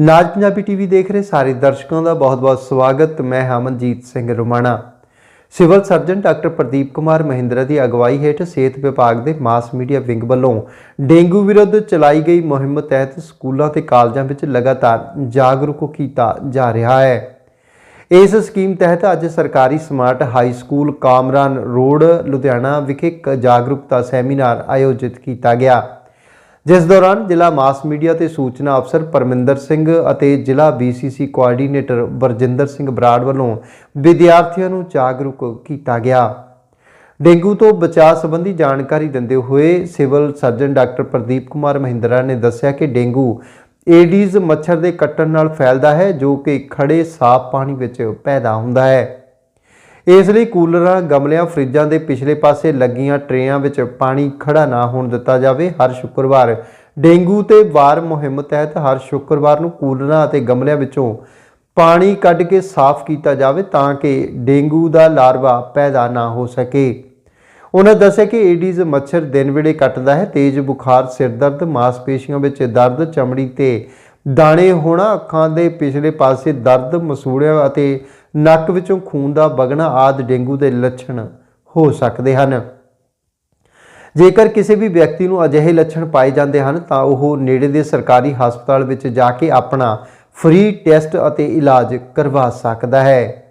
ਲਾਜ ਪੰਜਾਬੀ ਟੀਵੀ ਦੇਖ ਰਹੇ ਸਾਰੇ ਦਰਸ਼ਕਾਂ ਦਾ ਬਹੁਤ-ਬਹੁਤ ਸਵਾਗਤ। ਮੈਂ Hamanjeet Singh Rumana. Civil surgeon doctor Pradeep Kumar Mahindra ਦੀ ਅਗਵਾਈ ਹੇਠ ਸਿਹਤ ਵਿਭਾਗ ਦੇ ਮਾਸ ਮੀਡੀਆ ਵਿੰਗ ਵੱਲੋਂ ਡੇਂਗੂ ਵਿਰੁੱਧ ਚਲਾਈ ਗਈ ਮੁਹਿੰਮ ਤਹਿਤ ਸਕੂਲਾਂ ਤੇ ਕਾਲਜਾਂ ਵਿੱਚ ਲਗਾਤਾਰ ਜਾਗਰੂਕ ਕੀਤਾ ਜਾ ਰਿਹਾ ਹੈ। ਇਸ ਸਕੀਮ ਤਹਿਤ ਅੱਜ ਸਰਕਾਰੀ smart high school Kamran road, Ludhiana ਵਿਖੇ ਇੱਕ ਜਾਗਰੂਕਤਾ ਸੈਮੀਨਾਰ ਆਯੋਜਿਤ ਕੀਤਾ ਗਿਆ। ਜਿਸ ਦੌਰਾਨ ਜ਼ਿਲ੍ਹਾ ਮਾਸ ਮੀਡੀਆ ਤੇ ਸੂਚਨਾ ਅਫਸਰ ਪਰਮਿੰਦਰ ਸਿੰਘ ਅਤੇ ਜ਼ਿਲ੍ਹਾ BCC ਕੋਆਰਡੀਨੇਟਰ ਵਰਜਿੰਦਰ ਸਿੰਘ ਬਰਾੜ ਵੱਲੋਂ ਵਿਦਿਆਰਥੀਆਂ ਨੂੰ ਜਾਗਰੂਕ ਕੀਤਾ ਗਿਆ। ਡੇਂਗੂ ਤੋਂ ਬਚਾਅ ਸੰਬੰਧੀ ਜਾਣਕਾਰੀ ਦਿੰਦੇ ਹੋਏ civil surgeon doctor Pradeep Kumar Mahindra ਨੇ ਦੱਸਿਆ ਕਿ ਡੇਂਗੂ ਏਡੀਜ਼ ਮੱਛਰ ਦੇ ਕੱਟਣ ਨਾਲ ਫੈਲਦਾ ਹੈ, ਜੋ ਕਿ ਖੜੇ ਸਾਫ਼ ਪਾਣੀ ਵਿੱਚ ਪੈਦਾ ਹੁੰਦਾ ਹੈ। ਇਸ ਲਈ ਕੂਲਰਾਂ, ਗਮਲਿਆਂ, ਫਰਿੱਜਾਂ ਦੇ ਪਿਛਲੇ ਪਾਸੇ ਲੱਗੀਆਂ ਟਰੇਆਂ ਵਿੱਚ ਪਾਣੀ ਖੜਾ ਨਾ ਹੋਣ ਦਿੱਤਾ ਜਾਵੇ। ਹਰ ਸ਼ੁੱਕਰਵਾਰ ਡੇਂਗੂ ਤੇ ਵਾਰ ਮੁਹਿੰਮ ਤਹਿਤ ਹਰ ਸ਼ੁੱਕਰਵਾਰ ਨੂੰ ਕੂਲਰਾਂ ਅਤੇ ਗਮਲਿਆਂ ਵਿੱਚੋਂ ਪਾਣੀ ਕੱਢ ਕੇ ਸਾਫ਼ ਕੀਤਾ ਜਾਵੇ ਤਾਂ ਕਿ ਡੇਂਗੂ ਦਾ ਲਾਰਵਾ ਪੈਦਾ ਨਾ ਹੋ ਸਕੇ। ਉਹਨਾਂ ਦੱਸਿਆ ਕਿ ਏਡੀਜ਼ ਮੱਛਰ ਦਿਨ ਵੇਲੇ ਕੱਟਦਾ ਹੈ, ਤੇਜ਼ ਬੁਖਾਰ ਸਿਰ ਦਰਦ ਮਾਸਪੇਸ਼ੀਆਂ ਵਿੱਚ ਦਰਦ, ਚਮੜੀ ਤੇ ਦਾਣੇ ਹੋਣਾ, ਅੱਖਾਂ ਦੇ ਪਿਛਲੇ ਪਾਸੇ ਦਰਦ ਮਸੂੜਿਆਂ ਅਤੇ ਨੱਕ ਵਿੱਚੋਂ ਖੂਨ ਦਾ ਵਗਣਾ ਆਦਿ ਡੇਂਗੂ ਦੇ ਲੱਛਣ ਹੋ ਸਕਦੇ ਹਨ। ਜੇਕਰ ਕਿਸੇ ਵੀ ਵਿਅਕਤੀ ਨੂੰ ਅਜਿਹੇ ਲੱਛਣ ਪਾਏ ਜਾਂਦੇ ਹਨ, ਤਾਂ ਉਹ ਨੇੜੇ ਦੇ ਸਰਕਾਰੀ ਹਸਪਤਾਲ ਵਿੱਚ ਜਾ ਕੇ ਆਪਣਾ ਫ੍ਰੀ ਟੈਸਟ ਅਤੇ ਇਲਾਜ ਕਰਵਾ ਸਕਦਾ ਹੈ।